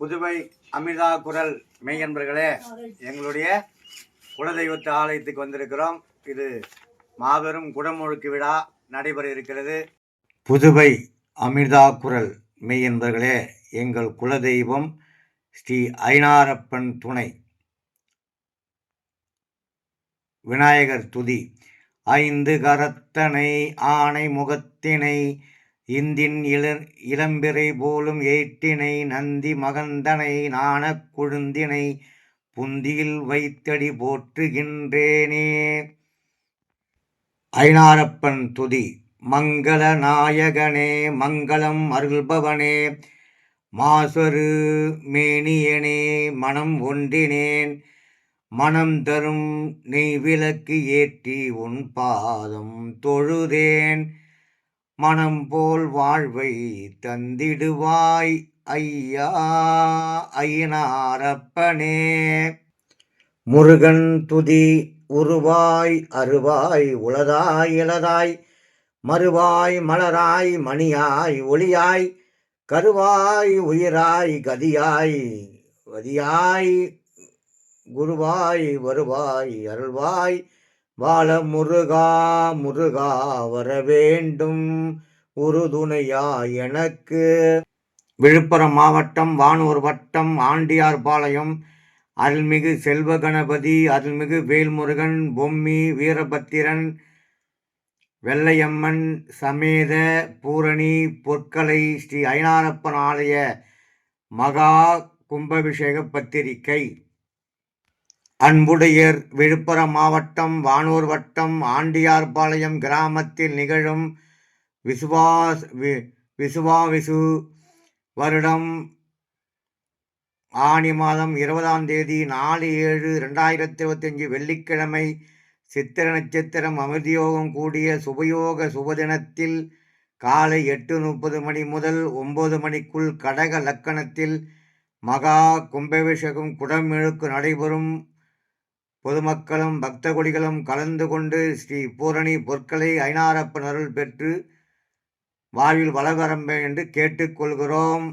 புதுவை அமிர்தா குரல் மெய்யன்பர்களே எங்களுடைய குலதெய்வத்து ஆலயத்துக்கு வந்திருக்கிறோம். இது மாபெரும் குடமுழுக்கு விழா நடைபெற இருக்கிறது. புதுவை அமிர்தா குரல் மெய்யன்பர்களே எங்கள் குலதெய்வம் ஸ்ரீ ஐனாரப்பன் துணை விநாயகர் துதி ஐந்து கரத்தனை ஆணை முகத்தினை இந்தின் இளர் இளம்பிறை போலும் ஏற்றினை நந்தி மகந்தனை நாணக் கொழுந்தினை புந்தியில் வைத்தடி போற்றுகின்றேனே. ஐனாரப்பன் துதி மங்கள நாயகனே மங்களம் அருள்பவனே மாசரு மேனியனே மனம் ஒன்றினேன் மனம் தரும் நெய்விளக்கு ஏற்றி உன் பாதம் தொழுதேன். மனம் போல் வாழ்வை தந்திடுவாய் ஐயா ஐயனாரப்பனே. முருகன் துதி உருவாய் அருவாய் உளதாய் இளதாய் மறுவாய் மலராய் மணியாய் ஒளியாய் கருவாய் உயிராய் கதியாய் கதியாய் குருவாய் வருவாய் அருள்வாய் வாழ முருகா முருகா வர வேண்டும். உறுதுணையா எனக்கு. விழுப்புரம் மாவட்டம் வானூர் வட்டம் ஆண்டியார்பாளையம் அருள்மிகு செல்வ கணபதி அருள்மிகு வேல்முருகன் பொம்மி வீரபத்திரன் வெள்ளையம்மன் சமேத பூரணி பொற்கலை ஸ்ரீ ஐனாரப்பன் ஆலய மகா கும்பாபிஷேக பத்திரிகை. அன்புடையர் விழுப்புரம் மாவட்டம் வானூர் வட்டம் ஆண்டியார்பாளையம் கிராமத்தில் நிகழும் விசுவாஸ் வி விசுவாவிசு வருடம் ஆனி மாதம் இருபதாம் தேதி நாலு ஏழு ரெண்டாயிரத்தி இருபத்தஞ்சு வெள்ளிக்கிழமை சித்திர நட்சத்திரம் அமிர்தயோகம் கூடிய சுபயோக சுபதினத்தில் காலை எட்டு முப்பது மணி முதல் ஒம்பது மணிக்குள் கடக லக்கணத்தில் மகா கும்பாபிஷேகம் குடமிழுக்கு நடைபெறும். பொதுமக்களும் பக்த கொடிகளும் கலந்து கொண்டு ஸ்ரீ பூரணி பொற்களை ஐநாரப்பன் அருள் பெற்று வாழ்வில் வளவரம்ப என்று கேட்டுக்கொள்கிறோம்.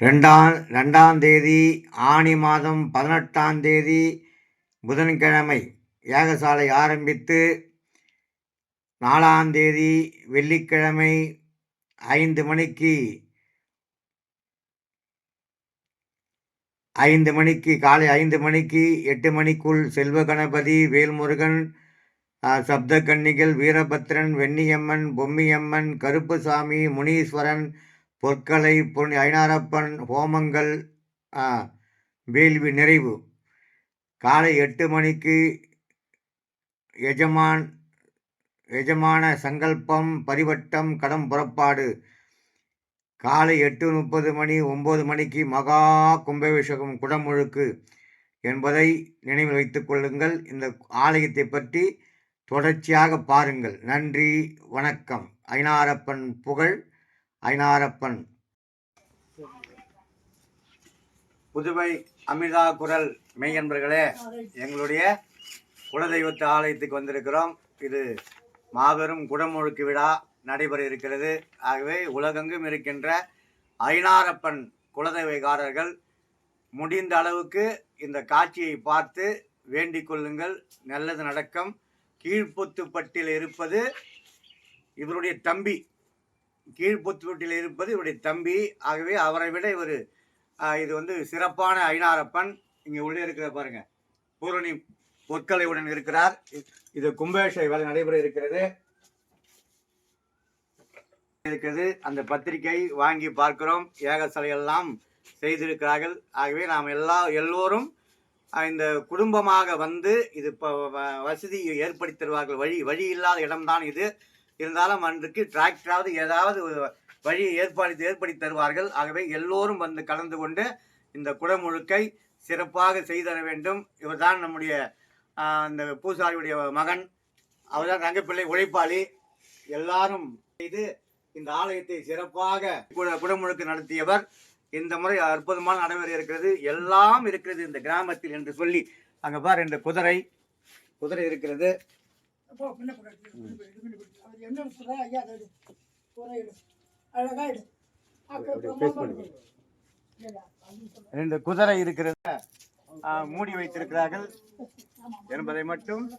ரெண்டாம் ரெண்டாம் தேதி ஆணி மாதம் பதினெட்டாம் தேதி புதன்கிழமை யாகசாலை ஆரம்பித்து நாலாம் தேதி வெள்ளிக்கிழமை ஐந்து மணிக்கு ஐந்து மணிக்கு காலை ஐந்து மணிக்கு எட்டு மணிக்குள் செல்வ கணபதி வேல்முருகன் அஹ், சப்த கன்னிகள் வீரபத்ரன் வெண்ணியம்மன் பொம்மியம்மன் கருப்புசாமி முனீஸ்வரன் பொற்கலை பொன் ஐனாரப்பன் ஹோமங்கள் வேள்வி நிறைவு. காலை எட்டு மணிக்கு எஜமான் எஜமான சங்கல்பம் பரிவட்டம் கடம் புறப்பாடு. காலை எட்டு முப்பது மணி ஒம்பது மணிக்கு மகா கும்பாபிஷேகம் குடமுழுக்கு என்பதை நினைவில் வைத்துக் கொள்ளுங்கள். இந்த ஆலயத்தை பற்றி தொடர்ச்சியாக பாருங்கள். நன்றி வணக்கம். ஐநாரப்பன் புகழ் ஐநாரப்பன் புதுவை அமிர்தா குரல் மெய்யன்பர்களே எங்களுடைய குலதெய்வத்து ஆலயத்துக்கு வந்திருக்கிறோம். இது மாபெரும் குடமுழுக்கு விழா. நடைபெற இருக்கிறது ஆகவே உலகெங்கும் இருக்கின்ற ஐநாரப்பன் குலதெய்வகாரர்கள் முடிந்த அளவுக்கு இந்த காட்சியை பார்த்து வேண்டிக் கொள்ளுங்கள். நல்லது நடக்கும். கீழ்ப்புத்துப்பட்டியில் இருப்பது இவருடைய தம்பி. கீழ்ப்புத்துப்பட்டியில் இருப்பது இவருடைய தம்பி. ஆகவே அவரை விட இவர் இது வந்து சிறப்பான ஐநாரப்பன். இங்கே உள்ளே இருக்கிற பாருங்க. பூரணி பொற்கலையுடன் இருக்கிறார். இது கும்பேஷ வேலை நடைபெற இருக்கிறது. இருக்கிறது. அந்த பத்திரிகை வாங்கி பார்க்கிறோம். ஏக எல்லாம் செய்திருக்கிறார்கள். ஆகவே நாம் எல்லா எல்லோரும் இந்த குடும்பமாக வந்து இது இப்போ வசதி ஏற்படுத்தி தருவார்கள். வழி வழி இல்லாத இடம்தான் இது. இருந்தாலும் அன்றைக்கு டிராக்டராவது ஏதாவது வழி வழியை ஏற்பாடு ஏற்படுத்தி தருவார்கள். ஆகவே எல்லோரும் வந்து கலந்து கொண்டு இந்த குடமுழுக்கை சிறப்பாக செய்தர வேண்டும். இவர்தான் நம்முடைய அந்த பூசாரியுடைய மகன். அவர்தான் ரங்கப்பிள்ளை உழைப்பாளி. எல்லாரும் செய்து இந்த ஆலயத்தை சிறப்பாக குட- குடமுழுக்கு நடத்தியவர் இந்த முறை அற்புதமான நடைபெற இருக்கிறது. எல்லாம் இருக்கிறது இந்த கிராமத்தில் என்று சொல்லி அங்க பாரு இந்த குதிரை குதிரை இருக்கிறது. ரெண்டு குதிரை இருக்கிறத மூடி வைத்திருக்கிறார்கள். என்பதை மட்டும்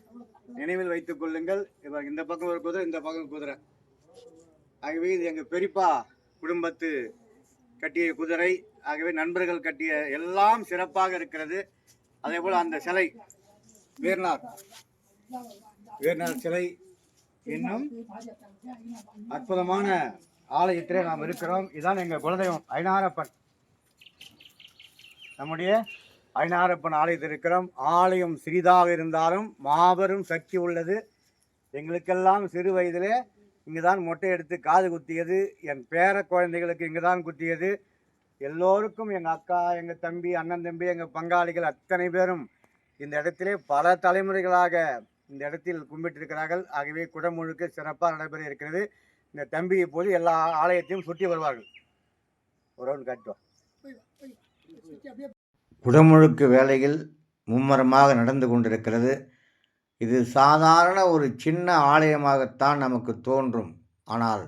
நினைவில் வைத்துக் கொள்ளுங்கள். இந்த பக்கம் ஒரு குதிரை இந்த பக்கம் குதிரை. ஆகவே இது எங்கள் பெரியப்பா குடும்பத்து கட்டிய குதிரை ஆகவே நண்பர்கள் கட்டிய எல்லாம் சிறப்பாக இருக்கிறது. அதே போல் அந்த சிலை வீரனார் வீரனார் சிலை இன்னும் அற்புதமான ஆலயத்திலே நாம் இருக்கிறோம். இதான் எங்கள் குலதெய்வம் ஐநாரப்பன். நம்முடைய ஐநாரப்பன் ஆலயத்தில் இருக்கிறோம். ஆலயம் சிறிதாக இருந்தாலும் மாபெரும் சக்தி உள்ளது. எங்களுக்கெல்லாம் சிறு வயதிலே இங்கே தான் மொட்டை எடுத்து காது குத்தியது. என் பேர குழந்தைகளுக்கு இங்கே தான் குத்தியது. எல்லோருக்கும் எங்கள் அக்கா எங்கள் தம்பி அண்ணன் தம்பி எங்கள் பங்காளிகள் அத்தனை பேரும் இந்த இடத்திலே பல தலைமுறைகளாக இந்த இடத்தில் கும்பிட்டிருக்கிறார்கள். ஆகவே குடமுழுக்கு சிறப்பாக நடைபெற இருக்கிறது. இந்த தம்பி இப்போது எல்லா ஆலயத்தையும் சுற்றி வருவார்கள். ஒரு ரவுண்ட் குடமுழுக்கு வேலைகள் மும்மரமாக நடந்து கொண்டிருக்கிறது. இது சாதாரண ஒரு சின்ன ஆலயமாகத்தான் நமக்கு தோன்றும். ஆனால்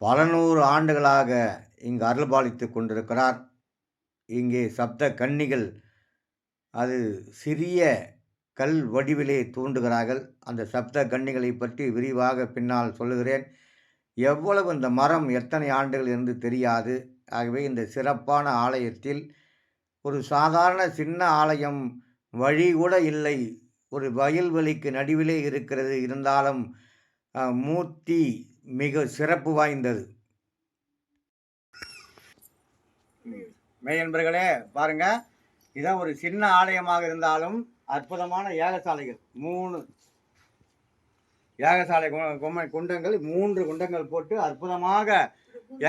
பல நூறு ஆண்டுகளாக இங்கு அருள்பாலித்து கொண்டிருக்கிறார். இங்கே சப்த கன்னிகள் அது சிறிய கல் வடிவிலே தூண்டுகிறார்கள் அந்த சப்த கன்னிகளை பற்றி விரிவாக பின்னால் சொல்லுகிறேன். எவ்வளவு இந்த மரம் எத்தனை ஆண்டுகள் என்று தெரியாது. ஆகவே இந்த சிறப்பான ஆலயத்தில் ஒரு சாதாரண சின்ன ஆலயம் வழி கூட இல்லை. ஒரு வயல்வெளிக்கு நடுவிலே இருக்கிறது. இருந்தாலும் மூர்த்தி மிக சிறப்பு வாய்ந்தது. மெய்யன்பர்களே பாருங்க. இதான் ஒரு சின்ன ஆலயமாக இருந்தாலும் அற்புதமான ஏகசாலைகள் மூணு ஏகசாலை கும்ம குண்டங்கள் மூன்று குண்டங்கள் போட்டு அற்புதமாக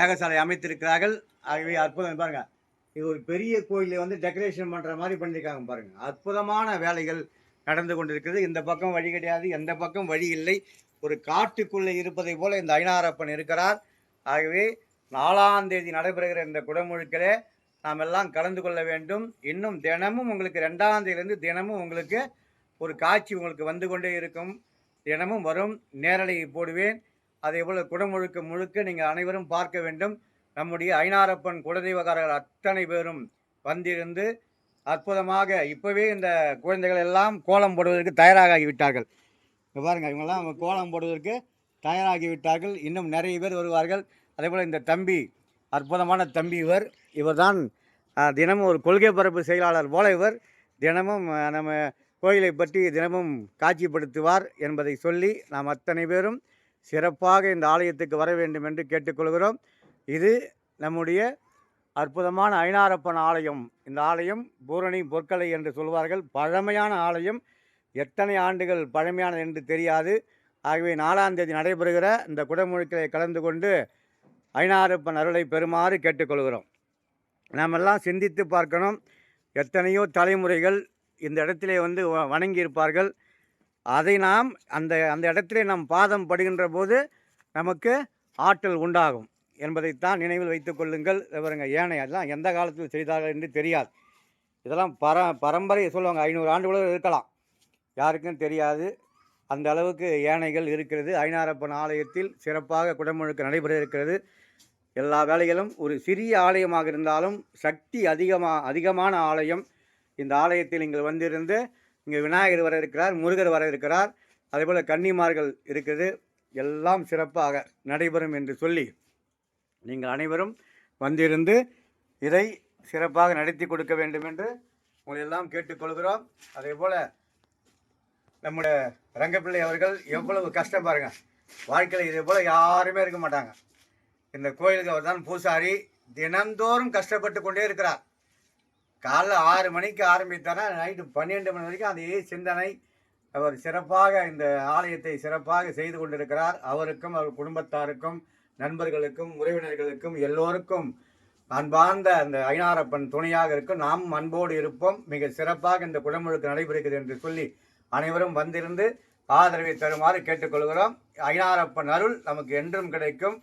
ஏகசாலை அமைத்திருக்கிறார்கள். ஆகவே அற்புதம் பாருங்கள் இது ஒரு பெரிய கோயிலை வந்து டெக்கரேஷன் பண்ணுற மாதிரி பண்ணியிருக்காங்க பாருங்கள் அற்புதமான வேலைகள். நடந்து கொண்டிருக்கிறது. இந்த பக்கம் வழி கிடையாது எந்த பக்கம் வழி இல்லை. ஒரு காட்டுக்குள்ளே இருப்பதை போல இந்த ஐநாரப்பன் இருக்கிறார். ஆகவே நாலாம் தேதி நடைபெறுகிற இந்த குடமுழுக்கிலே நாம் எல்லாம் கலந்து கொள்ள வேண்டும். இன்னும் தினமும் உங்களுக்கு ரெண்டாம் தேதியிலேருந்து தினமும் உங்களுக்கு ஒரு காட்சி உங்களுக்கு வந்து கொண்டே இருக்கும். தினமும் வரும். நேரலை போடுவேன். அதே போல் குடமுழுக்க முழுக்க நீங்கள் அனைவரும் பார்க்க வேண்டும். நம்முடைய ஐநாரப்பன் குலதெய்வகாரர்கள் அத்தனை பேரும் வந்திருந்து அற்புதமாக இப்போவே இந்த குழந்தைகள் எல்லாம் கோலம் போடுவதற்கு தயாராகி விட்டார்கள். பாருங்க இவங்கெல்லாம் கோலம் போடுவதற்கு தயாராகிவிட்டார்கள் இன்னும் நிறைய பேர் வருவார்கள். அதே போல் இந்த தம்பி அற்புதமான தம்பி இவர். இவர்தான் தினமும் ஒரு கொள்கை பரப்பு செயலாளர் போல இவர். தினமும் நம்ம கோயிலை பற்றி தினமும் காட்சிப்படுத்துவார் என்பதை சொல்லி நாம் அத்தனை பேரும் சிறப்பாக இந்த ஆலயத்துக்கு வர வேண்டும் என்று கேட்டுக்கொள்கிறோம். இது நம்முடைய அற்புதமான ஐநாரப்பன் ஆலயம். இந்த ஆலயம் பூரணி பொற்கலை என்று சொல்வார்கள். பழமையான ஆலயம். எத்தனை ஆண்டுகள் பழமையானது என்று தெரியாது. ஆகவே நாலாம் தேதி நடைபெறுகிற இந்த குடமுழுக்களை கலந்து கொண்டு ஐநாரப்பன் அருளை பெறுமாறு கேட்டுக்கொள்கிறோம். நாமெல்லாம் சிந்தித்து பார்க்கணும். எத்தனையோ தலைமுறைகள் இந்த இடத்திலே வந்து வ- வணங்கியிருப்பார்கள். அதை நாம் அந்த அந்த இடத்திலே நாம் பாதம் படுகின்ற போது நமக்கு ஆற்றல் உண்டாகும். என்பதைத்தான் நினைவில் வைத்துக் கொள்ளுங்கள். இவருங்க ஏனை அதெல்லாம் எந்த காலத்தில் செய்தார்கள் என்று தெரியாது. இதெல்லாம் பர பரம்பரை சொல்லுவாங்க ஐநூறு ஆண்டுகளும் இருக்கலாம். யாருக்கும் தெரியாது. அந்த அளவுக்கு யானைகள் இருக்கிறது. ஐநாரப்பன் ஆலயத்தில் சிறப்பாக குடமுழுக்கு நடைபெற இருக்கிறது. எல்லா வேலைகளும் ஒரு சிறிய ஆலயமாக இருந்தாலும் சக்தி அதிகமாக அதிகமான ஆலயம். இந்த ஆலயத்தில் நீங்கள் வந்திருந்து இங்கே விநாயகர் வர இருக்கிறார் முருகர் வர இருக்கிறார். அதேபோல் கன்னிமார்கள் இருக்குது. எல்லாம் சிறப்பாக நடைபெறும் என்று சொல்லி நீங்கள் அனைவரும் வந்திருந்து இதை சிறப்பாக நடத்தி கொடுக்க வேண்டும் என்று உங்களை எல்லாம் கேட்டுக்கொள்கிறோம். அதே போல் நம்முடைய ரங்கப்பிள்ளை அவர்கள் எவ்வளவு கஷ்டம் பாருங்கள் வாழ்க்கையில் இதே போல் யாருமே இருக்க மாட்டாங்க. இந்த கோயிலுக்கு அவர் தான் பூசாரி. தினந்தோறும் கஷ்டப்பட்டு கொண்டே இருக்கிறார். காலைல ஆறு மணிக்கு ஆரம்பித்தாரா நைட்டு பன்னிரெண்டு மணி வரைக்கும் அதே சிந்தனை. அவர் சிறப்பாக இந்த ஆலயத்தை சிறப்பாக செய்து கொண்டிருக்கிறார். அவருக்கும் அவர் குடும்பத்தாருக்கும் நண்பர்களுக்கும் உறவினர்களுக்கும் எல்லோருக்கும் அன்பார்ந்த அந்த ஐநாரப்பன் துணையாக இருக்கும் நாம் அன்போடு இருப்போம். மிக சிறப்பாக இந்த குடமுழுக்கு நடைபெறுகிறது என்று சொல்லி அனைவரும் வந்திருந்து ஆதரவை தருமாறு கேட்டுக்கொள்கிறோம். ஐநாரப்பன் அருள் நமக்கு என்றும் கிடைக்கும்.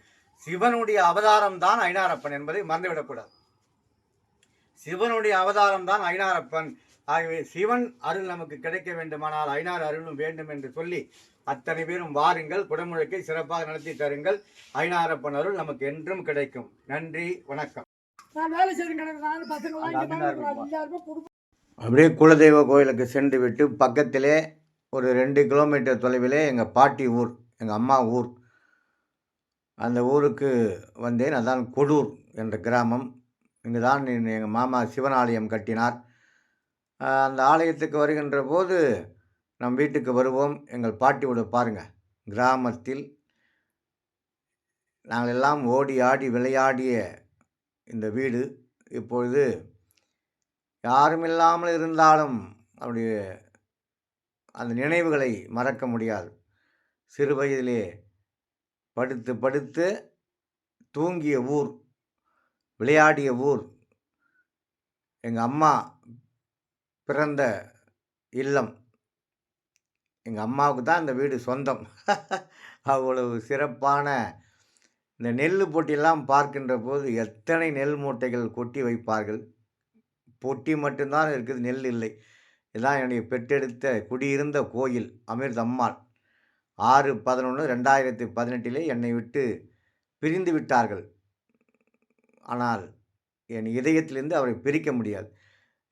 சிவனுடைய அவதாரம் தான் ஐநாரப்பன் என்பதை மறந்துவிடக்கூடாது. சிவனுடைய அவதாரம் தான் ஐநாரப்பன். ஆகவே சிவன் அருள் நமக்கு கிடைக்க வேண்டுமானால் ஐநார் அருளும் வேண்டும் என்று சொல்லி அத்தனை பேரும் வாருங்கள் குடமுழுக்கை சிறப்பாக நடத்தி தருங்கள். ஐநாரப்பன் அருள் நமக்கு என்றும் கிடைக்கும். நன்றி வணக்கம். அப்படியே குலதெய்வ கோயிலுக்கு சென்று விட்டு பக்கத்திலே ஒரு ரெண்டு கிலோமீட்டர் தொலைவிலே எங்கள் பாட்டி ஊர் எங்கள் அம்மா ஊர். அந்த ஊருக்கு வந்தேன். அதான் கொடூர் என்ற கிராமம். இங்கு தான் எங்கள் மாமா சிவன் ஆலயம் கட்டினார். அந்த ஆலயத்துக்கு வருகின்ற போது நம் வீட்டுக்கு வருவோம். எங்கள் பாட்டியோட பாருங்கள் கிராமத்தில் நாங்கள் எல்லாம் ஓடி ஆடி விளையாடிய இந்த வீடு. இப்பொழுது யாரும் இல்லாமல் இருந்தாலும் அவருடைய அந்த நினைவுகளை மறக்க முடியாது. சிறு வயதிலே படுத்து படுத்து தூங்கிய ஊர் விளையாடிய ஊர் எங்கள் அம்மா பிறந்த இல்லம் எங்கள் அம்மாவுக்கு தான் இந்த வீடு சொந்தம். அவ்வளவு சிறப்பான இந்த நெல் போட்டியெல்லாம் பார்க்கின்ற போது எத்தனை நெல் மூட்டைகள் கொட்டி வைப்பார்கள்? பொட்டி மட்டும்தான் இருக்குது நெல் இல்லை. இதான் என்னுடைய பெற்றெடுத்த குடியிருந்த கோயில் அமிர்தம்மாள் ஆறு பதினொன்று ரெண்டாயிரத்தி பதினெட்டிலே என்னை விட்டு பிரிந்து விட்டார்கள். ஆனால் என் இதயத்திலிருந்து அவரை பிரிக்க முடியாது.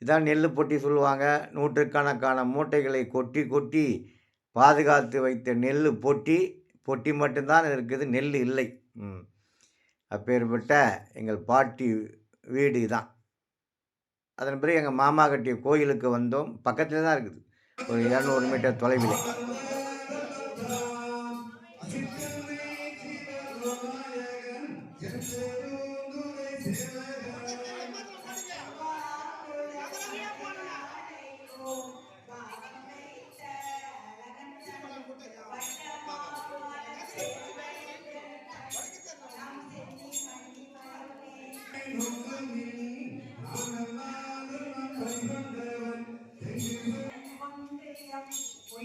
இதான் நெல் பொட்டி சொல்லுவாங்க. நூற்றுக்கணக்கான மூட்டைகளை கொட்டி கொட்டி பாதுகாத்து வைத்த நெல் பொட்டி பொட்டி மட்டும்தான் இருக்குது நெல் இல்லை. ம். அப்பேற்பட்ட எங்கள் பாட்டி வீடு தான் அதன் பிறகு எங்கள் மாமா கட்டிய கோயிலுக்கு வந்தோம். பக்கத்தில் தான் இருக்குது. ஒரு இரநூறு மீட்டர் தொலைவில்.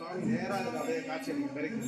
சுவாமி நேரா இருக்கு அப்படியே காட்சி எனக்கு கிடைக்கும்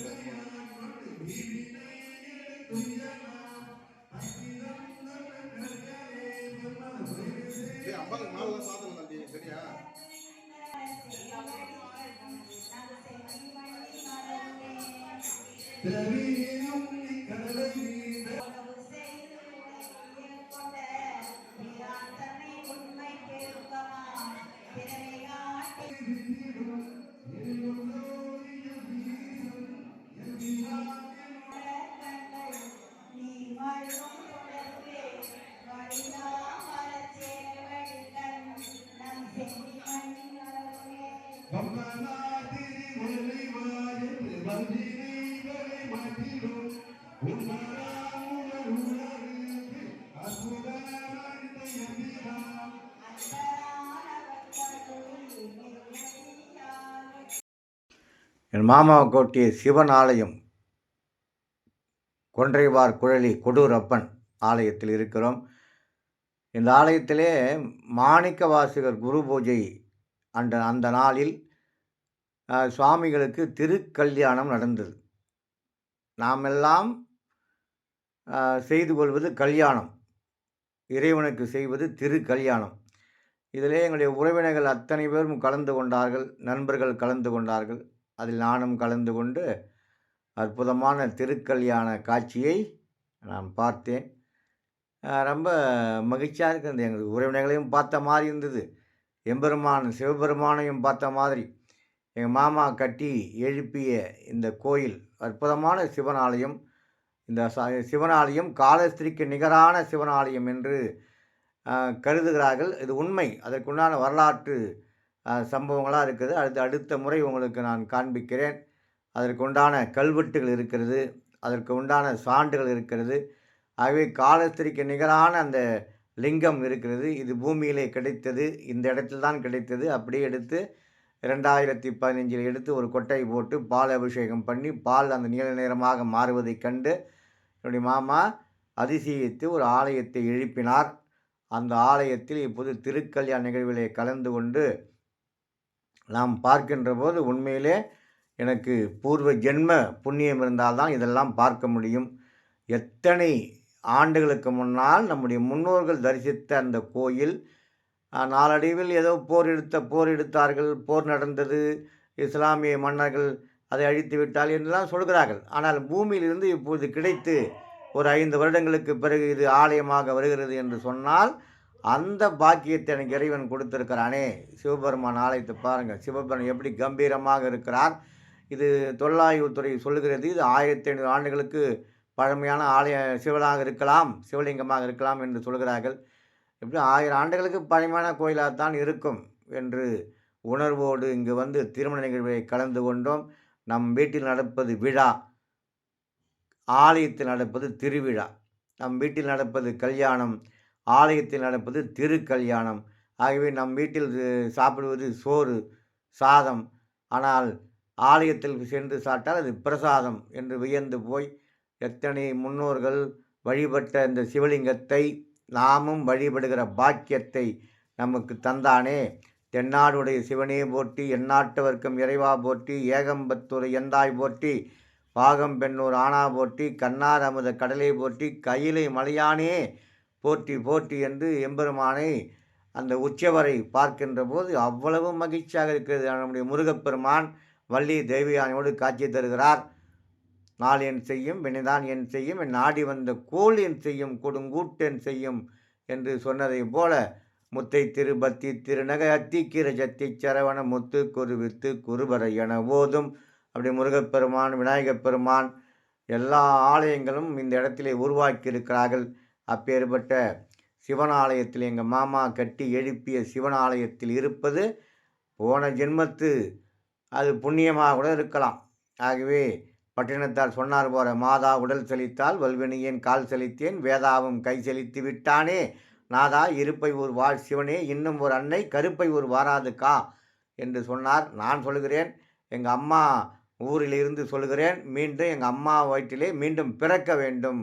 என் மாமா கோட்டிய சிவன் ஆலயம் கொன்றைவார் குழலி கொடூரப்பன் ஆலயத்தில் இருக்கிறோம். இந்த ஆலயத்திலே மாணிக்க வாசகர் குரு பூஜை அந்த அந்த நாளில் சுவாமிகளுக்கு திருக்கல்யாணம் நடந்தது. நாமெல்லாம் செய்து கொள்வது கல்யாணம். இறைவனுக்கு செய்வது திருக்கல்யாணம். இதிலே எங்களுடைய உறவினர்கள் அத்தனை பேரும் கலந்து கொண்டார்கள் நண்பர்கள் கலந்து கொண்டார்கள். அதில் நானும் கலந்து கொண்டு அற்புதமான திருக்கல்யாண காட்சியை நான் பார்த்தேன். ரொம்ப மகிழ்ச்சியாக இருக்கிறது எங்களுக்கு உறவினர்களையும் பார்த்த மாதிரி இருந்தது. எம்பெருமான் சிவபெருமானையும் பார்த்த மாதிரி. எங்கள் மாமா கட்டி எழுப்பிய இந்த கோயில் அற்புதமான சிவனாலயம். இந்த சிவனாலயம் காலஸ்திரிக்கு நிகரான சிவனாலயம் என்று கருதுகிறார்கள். இது உண்மை. அதற்குண்டான வரலாற்று சம்பவங்களாக இருக்குது. அடுத்து அடுத்த முறை உங்களுக்கு நான் காண்பிக்கிறேன். அதற்கு உண்டான கல்வெட்டுகள் இருக்கிறது. அதற்கு உண்டான சான்றுகள் இருக்கிறது. ஆகவே காலஸ்திரிக்கு நிகரான அந்த லிங்கம் இருக்கிறது. இது பூமியிலே கிடைத்தது. இந்த இடத்துல தான் கிடைத்தது. அப்படியே எடுத்து ரெண்டாயிரத்தி பதினஞ்சில் எடுத்து ஒரு கொட்டை போட்டு பால் அபிஷேகம் பண்ணி பால் அந்த நீல நிறமாக மாறுவதைக் கண்டு என்னுடைய மாமா அதிசயித்து ஒரு ஆலயத்தை எழுப்பினார். அந்த ஆலயத்தில் இப்போது திருக்கல்யாண நிகழ்விலே கலந்து கொண்டு நாம் பார்க்கின்ற போது உண்மையிலே எனக்கு பூர்வ ஜென்ம புண்ணியம் இருந்தால்தான் இதெல்லாம் பார்க்க முடியும். எத்தனை ஆண்டுகளுக்கு முன்னால் நம்முடைய முன்னோர்கள் தரிசித்த அந்த கோயில் நாளடைவில் ஏதோ போர் எடுத்த போர் எடுத்தார்கள் போர் நடந்தது இஸ்லாமிய மன்னர்கள் அதை அழித்து விட்டால் என்றெல்லாம் சொல்கிறார்கள். ஆனால் பூமியிலிருந்து இப்போது கிடைத்து ஒரு ஐந்து வருடங்களுக்கு பிறகு இது ஆலயமாக வருகிறது என்று சொன்னால் அந்த பாக்கியத்தை எனக்கு இறைவன் கொடுத்துருக்கிறானே. சிவபெருமான் ஆலயத்தை பாருங்கள் சிவபெருமான் எப்படி கம்பீரமாக இருக்கிறார். இது தொல்லாய்வுத்துறை சொல்லுகிறது. இது ஆயிரத்தி ஐநூறு ஆண்டுகளுக்கு பழமையான ஆலய சிவனாக இருக்கலாம் சிவலிங்கமாக இருக்கலாம் என்று சொல்கிறார்கள். எப்படி ஆயிரம் ஆண்டுகளுக்கு பழமையான கோயிலாகத்தான் இருக்கும் என்று உணர்வோடு இங்கு வந்து திருமண நிகழ்வை கலந்து கொண்டோம். நம் வீட்டில் நடப்பது விழா. ஆலயத்தில் நடப்பது திருவிழா. நம் வீட்டில் நடப்பது கல்யாணம். ஆலயத்தில் நடப்பது திருக்கல்யாணம். ஆகவே நம் வீட்டில் சாப்பிடுவது சோறு சாதம். ஆனால் ஆலயத்தில் சென்று சாப்பிட்டால் அது பிரசாதம் என்று வியந்து போய் எத்தனை முன்னோர்கள் வழிபட்ட இந்த சிவலிங்கத்தை நாமும் வழிபடுகிற பாக்கியத்தை நமக்கு தந்தானே. தென்னாடுடைய சிவனே போற்றி எந்நாட்டவர்க்கும் இறைவா போற்றி ஏகம்பத்துறை எந்தாய் போற்றி பாகம் பெண்ணூர் ஆனா போற்றி கண்ணார் அமுத கடலை போற்றி கையிலை மலையானே போற்றி போற்றி என்று எம்பெருமானை அந்த உச்சவரை பார்க்கின்ற போது அவ்வளவு மகிழ்ச்சியாக இருக்கிறது. நம்முடைய முருகப்பெருமான் வள்ளி தேவியானையோடு காட்சி தருகிறார். நாள் என் செய்யும் வினைதான் என் செய்யும் என் நாடி வந்த கோல் என் செய்யும் கொடுங்கூட்டென் செய்யும் என்று சொன்னதைப் போல முத்தை திருபத்தி திருநகை அத்திக்கிர சத்தி சரவண முத்து குருவித்து குருபர என ஓதும். அப்படி முருகப்பெருமான் விநாயகப் பெருமான் எல்லா ஆலயங்களும் இந்த இடத்திலே உருவாக்கி இருக்கிறார்கள் அப்பேற்பட்ட சிவன் ஆலயத்தில் எங்கள் மாமா கட்டி எழுப்பிய சிவன் ஆலயத்தில் இருப்பது போன ஜென்மத்து. அது புண்ணியமாக கூட இருக்கலாம். ஆகவே பட்டினத்தார் சொன்னார் போல மாதா உடல் செழித்தால் வல்வினியன் கால் செழித்தேன் வேதாவும் கை செழித்து விட்டானே. நாதா இருப்பை ஒரு வாழ் சிவனே இன்னும் ஒரு அன்னை கருப்பை ஒரு வாராதுக்கா என்று சொன்னார். நான் சொல்கிறேன் எங்கள் அம்மா ஊரில் இருந்து சொல்கிறேன் மீண்டும் எங்கள் அம்மா வயிற்றிலே மீண்டும் பிறக்க வேண்டும்.